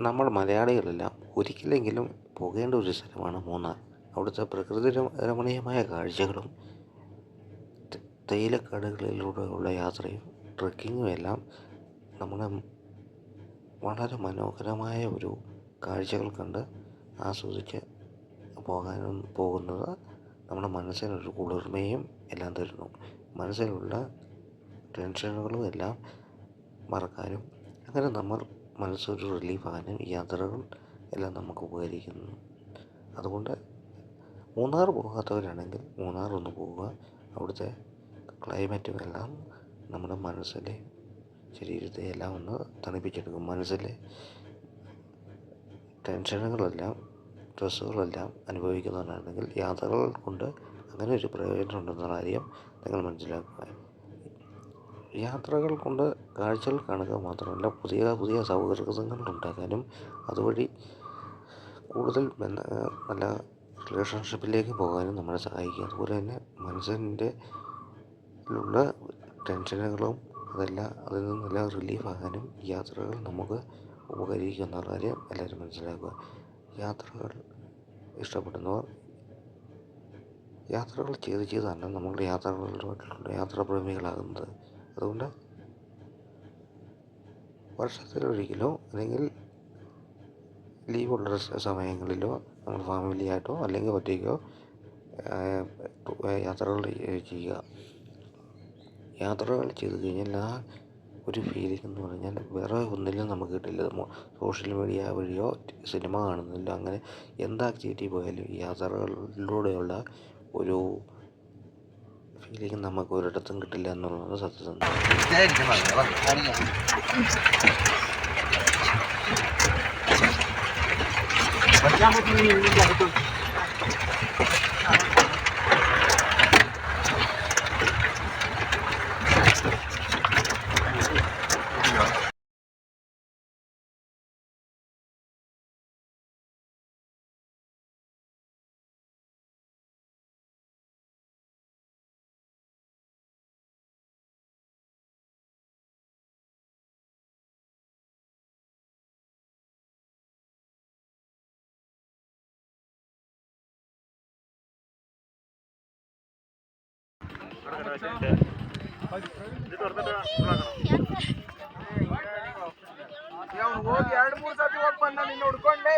നമ്മൾ മലയാളികളെല്ലാം ഒരിക്കലെങ്കിലും പോകേണ്ട ഒരു സ്ഥലമാണ് മൂന്നാർ. അവിടുത്തെ പ്രകൃതി രമണീയമായ കാഴ്ചകളും തേയിലക്കാടുകളിലൂടെയുള്ള യാത്രയും ട്രക്കിങ്ങും എല്ലാം നമ്മളെ വളരെ മനോഹരമായ ഒരു കാഴ്ചകൾ കണ്ട് ആസ്വദിച്ച് പോകാനും പോകുന്നത് നമ്മുടെ മനസ്സിനൊരു കുളിർമയും എല്ലാം തരുന്നു. മനസ്സിലുള്ള ടെൻഷനുകളും എല്ലാം മറക്കാനും അങ്ങനെ നമ്മൾ മനസ്സൊരു റിലീഫാകാനും യാത്രകൾ എല്ലാം നമുക്ക് ഉപകരിക്കുന്നു. അതുകൊണ്ട് മൂന്നാർ പോകാത്തവരാണെങ്കിൽ മൂന്നാർ ഒന്ന് പോവുക. അവിടുത്തെ ക്ലൈമറ്റും എല്ലാം നമ്മുടെ മനസ്സിലെ ശരീരത്തെ എല്ലാം ഒന്ന് തണുപ്പിച്ചെടുക്കും. മനസ്സിലെ ടെൻഷനുകളെല്ലാം സ്ട്രെസ്സുകളെല്ലാം അനുഭവിക്കുന്നവരാണെങ്കിൽ യാത്രകൾ കൊണ്ട് അങ്ങനെ ഒരു പ്രയോജനം ഉണ്ടെന്നുള്ള കാര്യം നിങ്ങൾ മനസ്സിലാക്കുക യാത്രകൾ കൊണ്ട് കാഴ്ചകൾ കാണുക മാത്രമല്ല പുതിയ പുതിയ സൗഹൃദങ്ങൾ ഉണ്ടാക്കാനും അതുവഴി കൂടുതൽ നല്ല റിലേഷൻഷിപ്പിലേക്ക് പോകാനും നമ്മളെ സഹായിക്കും അതുപോലെ തന്നെ മനസ്സിന്റെ ഉള്ള ടെൻഷനുകളും അതെല്ലാം അതിൽ നിന്നെല്ലാം റിലീഫാകാനും യാത്രകൾ നമുക്ക് ഉപകരിക്കുന്ന കാര്യം എല്ലാവരും മനസ്സിലാക്കുക. യാത്രകൾ ഇഷ്ടപ്പെടുന്നവർ യാത്രകൾ ചെയ്ത് ചെയ്താണ് നമ്മൾ യാത്രകളിലോട്ടുള്ള യാത്രാപ്രേമികളാകുന്നത് അതുകൊണ്ട് വർഷത്തിലൊരിക്കലോ അല്ലെങ്കിൽ ലീവുള്ള സമയങ്ങളിലോ നമ്മൾ ഫാമിലിയായിട്ടോ അല്ലെങ്കിൽ ഒറ്റയ്ക്കോ യാത്രകൾ ചെയ്യുക. യാത്രകൾ ചെയ്ത് കഴിഞ്ഞാൽ ആ ഒരു ഫീലിംഗ് എന്ന് പറഞ്ഞാൽ വേറെ ഒന്നിലും നമുക്ക് കിട്ടില്ല. സോഷ്യൽ മീഡിയ വഴിയോ സിനിമ കാണുന്നില്ല. അങ്ങനെ എന്ത് ആക്ടിവിറ്റി പോയാലും യാത്രകളിലൂടെയുള്ള ഒരു ഫീലിംഗ് നമുക്ക് ഒരിടത്തും കിട്ടില്ല എന്നുള്ളത് സത്യസന്ധത ಅವ್ನು ಹೋಗಿ ಎರಡು ಮೂರು ಸತಿ ಹೋಗಿ ಬಂದ ನಿನ್ನ ಹುಡ್ಕೊಂಡೆ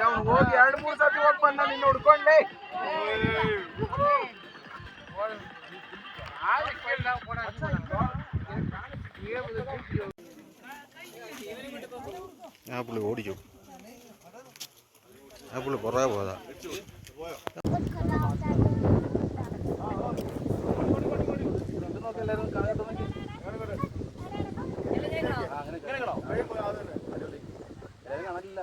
ಅವ್ನು ಹೋಗಿ ಎರಡು ಮೂರು ಸತಿ ಹೋಗಿ ಬಂದ ನಿನ್ನ ಹುಡ್ಕೊಂಡೆ ആ പുള്ളി ഓടിച്ചു ആ പുള്ളി പുറകെ പോയതാ വല്ല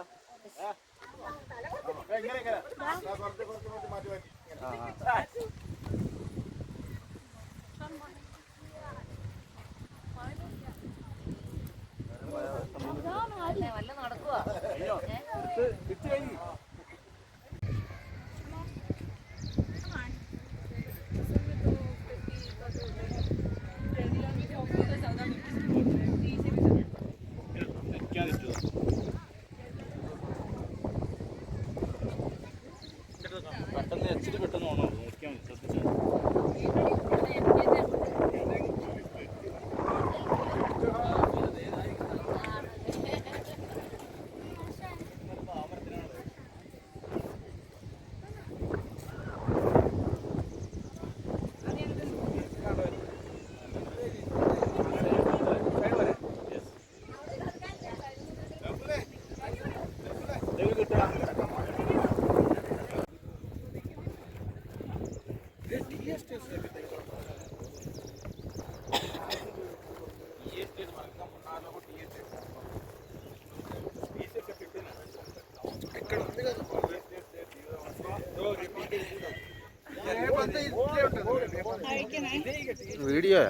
వీడియో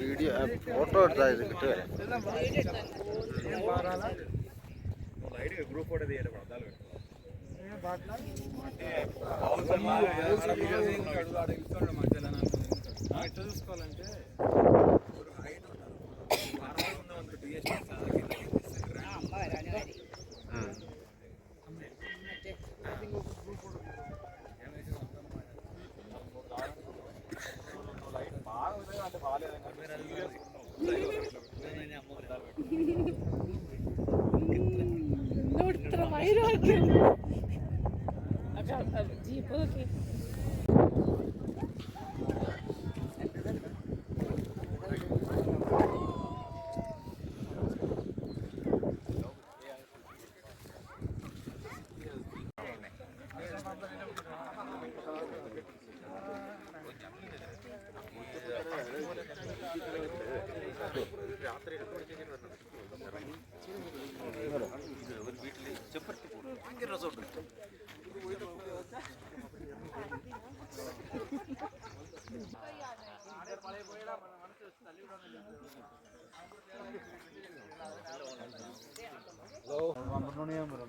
వీడియో ఫోటో എടുത്താ ഇത് చూసుకోవాలంటే ನೋಡ್ತಾರ ವೈರಾಗ್ಯ ಜೀಪ್ ಓಕೆ എന്നോട് പന്ത്രണ്ട് വൈരാഗ്യം ജീപ്പ്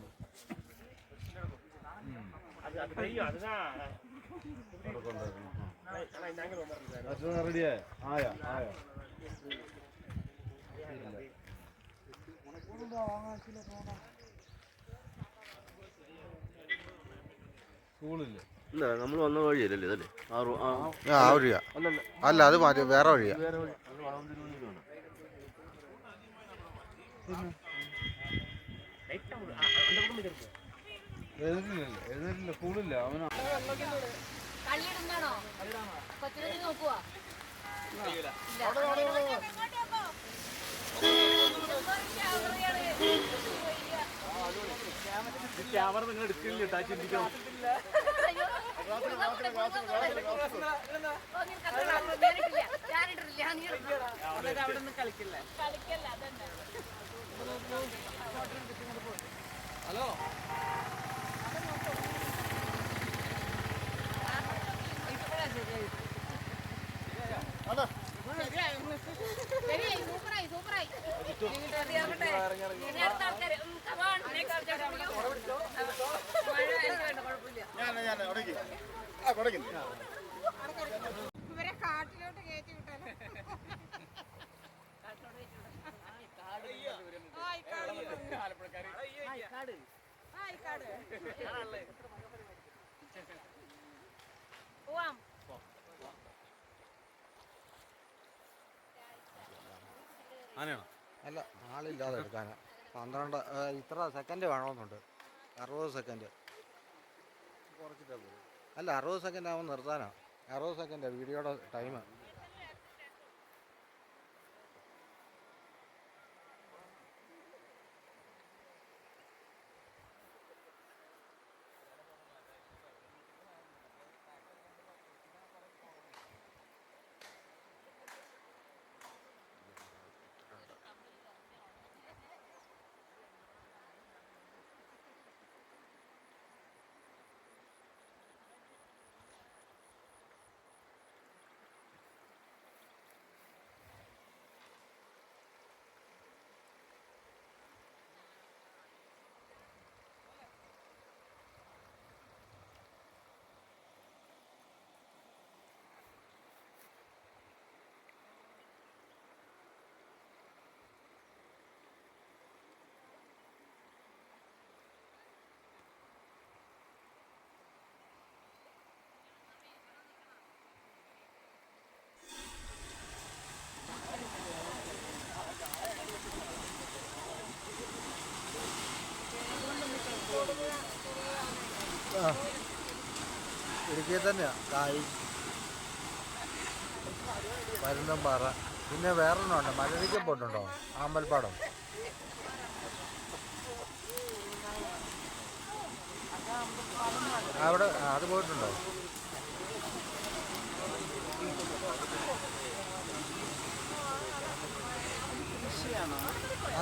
നോക്കി റെഡിയായ ആയ ആയ സ്കൂളില്ലേ? ഇല്ല നമ്മൾ വന്ന വഴിയല്ലേ ഇതല്ലേ? ആ റോ- ആ ആ വഴിയാ. അല്ല അത് മാറ്റി വേറെ വഴിയാ. ക്യാമറ നിങ്ങൾ എടുക്കില്ല ചിന്തിക്കണം. അതന്നെ ശരിയായി സൂപ്പറായി സൂപ്പറായി ഇനി അടുത്ത ആൾക്കാര് ഉം, come on, ഇവരെ കാട്ടിലോട്ട് കയറ്റി വിട്ടാലോ ആയിക്കാട് പോവാം. അല്ല ആളില്ലാതെ എടുക്കാനാ പന്ത്രണ്ട് ഇത്ര സെക്കൻഡ് വേണമെന്നുണ്ട്. അറുപത് സെക്കൻഡ് അല്ല അറുപത് സെക്കൻഡ് ആവുമ്പോൾ നിർത്താനാ. അറുപത് സെക്കൻഡ് വീഡിയോയുടെ ടൈം തന്നെയാ. കായ്. പരുന്തംപാറ. പിന്നെ വേറൊരെണ്ണമുണ്ട് മലരിക്ക പോയിട്ടുണ്ടോ? ആമ്പൽപ്പാടം. അവിടെ അത് പോയിട്ടുണ്ടോ?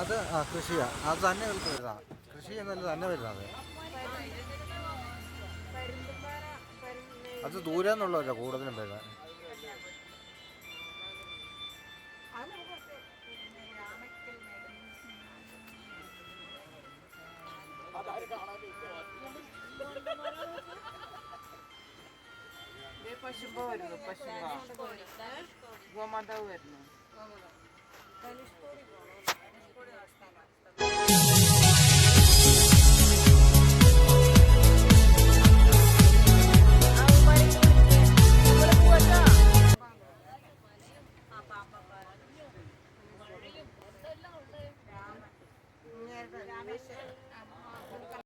അത് ആ കൃഷിയാ. അത് തന്നെ വരുന്നതാ കൃഷി എന്നല്ല തന്നെ വരുന്നത്. അത് ദൂരെ നിന്നുള്ളവരാ കൂടുതലും വരുന്നത് പശുമ്പോ വരുന്നു പശുമ്പോ. ഗോമാതാവ് വരുന്നു. ധനുഷ്കോടി പോകണം ധനുഷ്കോടി ആസ്ഥാനം Nerede? Mesela.